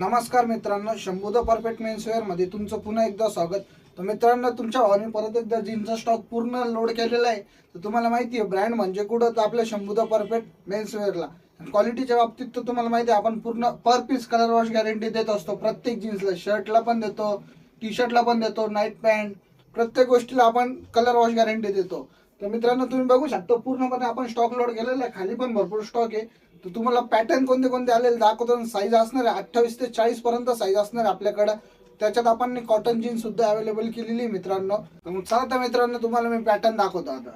नमस्कार मित्रांनो Shambhu the perfect मेन्सवेअरमध्ये तुमचं पुन्हा एकदा स्वागत. तर मित्रांनो तुमच्या भावाने परत एकदा जीन्सचा स्टॉक पूर्ण लोड केलेला आहे. तर तुम्हाला माहिती आहे ब्रँड म्हणजे कुठं? तर आपल्या शंभू द परफेक्ट मेन्सवेअरला क्वालिटीच्या बाबतीत तर तुम्हाला माहिती आहे आपण पूर्ण per piece colour wash guarantee देत असतो. प्रत्येक जीन्सला शर्टला पण देतो टी शर्टला पण देतो नाईट पॅन्ट प्रत्येक गोष्टीला आपण कलर वॉश गॅरंटी देतो. तर मित्रांनो तुम्ही बघू शकता पूर्णपणे आपण स्टॉक लोड केलेला आहे खाली पण भरपूर स्टॉक आहे. तर तुम्हाला पॅटर्न कोणते कोणते आलेले दाखवतो साईज असणार आहे अठ्ठावीस ते चाळीस पर्यंत साईज असणार आहे आपल्याकडं. त्याच्यात आपण कॉटन जीन्स सुद्धा अवेलेबल केलेली आहे मित्रांनो. मग चला तर मित्रांनो तुम्हाला मी पॅटर्न दाखवतो आता.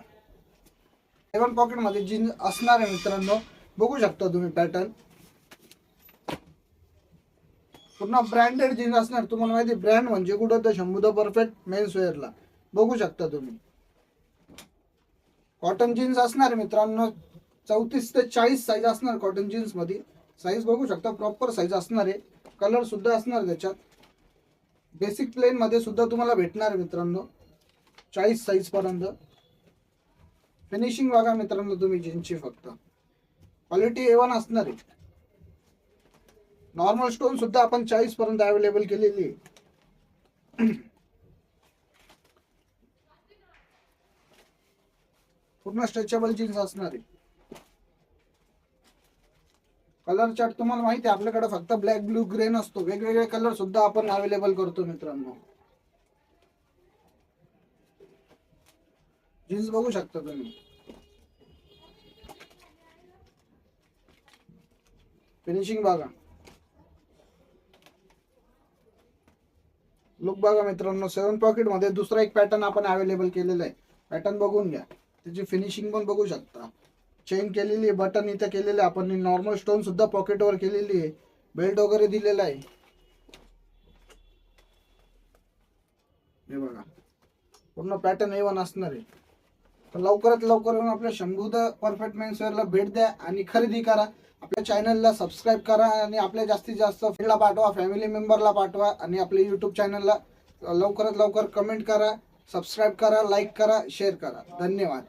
सेवन पॉकेटमध्ये जीन्स असणार आहे मित्रांनो. बघू शकता तुम्ही पॅटर्न पूर्ण ब्रँडेड जीन्स असणार तुम्हाला माहिती ब्रँड म्हणजे कुठं तर शंभू परफेक्ट मेन्स वेअरला बघू शकता तुम्ही. कॉटन जीन्स असणार आहे मित्रांनो. चौतीस ते चाळीस साईज असणार कॉटन जीन्समध्ये साईज बघू शकता प्रॉपर साईज असणार आहे. कलर सुद्धा असणार त्याच्यात. बेसिक प्लेन मध्ये सुद्धा तुम्हाला भेटणार मित्रांनो. चाळीस साईज पर्यंत. फिनिशिंग बघा मित्रांनो तुम्ही जीन्सची फक्त. क्वालिटी ए वन असणार आहे. नॉर्मल स्टोन सुद्धा आपण चाळीस पर्यंत अवेलेबल केलेली आहे. पूर्ण स्ट्रेचेबल जीन्स असणार आहे. कलर चार्ट तुम्हाला माहिती आहे आपल्याकडे फक्त ब्लॅक ब्लू ग्रे नसतो. वेगवेगळे कलर सुद्धा आपण अवेलेबल करतो मित्रांनो. जीन्स बघू शकता तुम्ही. फिनिशिंग बघा. लुक बघा मित्रांनो सेवन पॉकेटमध्ये दुसरा एक पॅटर्न आपण अवेलेबल केलेला आहे. पॅटर्न बघून घ्या. त्याची फिनिशिंग पण बघू शकता. चेन केलेली आहे बटन इथं केलेलं आहे. आपण नॉर्मल स्टोन सुद्धा पॉकेटवर केलेली आहे. बेल्ट वगैरे दिलेला आहे. हे बघा. पूर्ण पॅटर्न ए वन असणार आहे. तर लवकरात लवकर येऊन आपल्या शंभूद परफेक्ट मेन्सवेअरला भेट द्या आणि खरेदी करा. आपल्या चॅनलला सबस्क्राईब करा आणि आपल्या जास्तीत जास्त फ्रेंडला पाठवा फॅमिली मेंबरला पाठवा आणि आपल्या यूट्यूब चॅनलला लवकरात लवकर कमेंट करा. सबस्क्राईब करा लाईक करा शेअर करा. धन्यवाद.